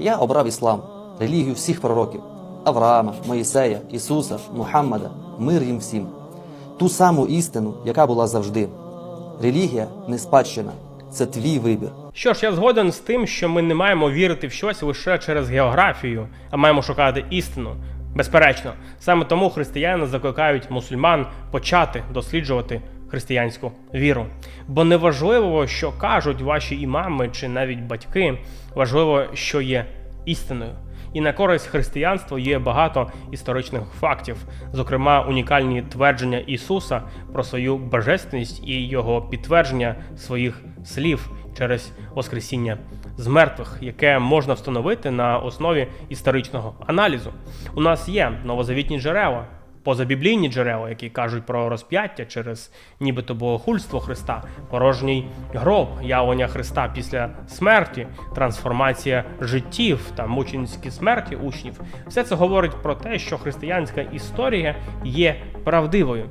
Я обрав іслам, релігію всіх пророків Авраама, Моїсея, Ісуса, Мухаммада, мир їм всім. Ту саму істину, яка була завжди. Релігія не спадщина, це твій вибір. Що ж, я згоден з тим, що ми не маємо вірити в щось лише через географію, а маємо шукати істину. Безперечно, саме тому християни закликають мусульман почати досліджувати християнську віру. Бо не важливо, що кажуть ваші імами чи навіть батьки, важливо, що є істиною. І на користь християнства є багато історичних фактів, зокрема унікальні твердження Ісуса про свою божественність і його підтвердження своїх слів через Воскресіння з мертвих, яке можна встановити на основі історичного аналізу. У нас є новозавітні джерела, позабіблійні джерела, які кажуть про розп'яття через нібито богохульство Христа, порожній гроб, явлення Христа після смерті, трансформація життів та мученські смерті учнів. Все це говорить про те, що християнська історія є правдивою.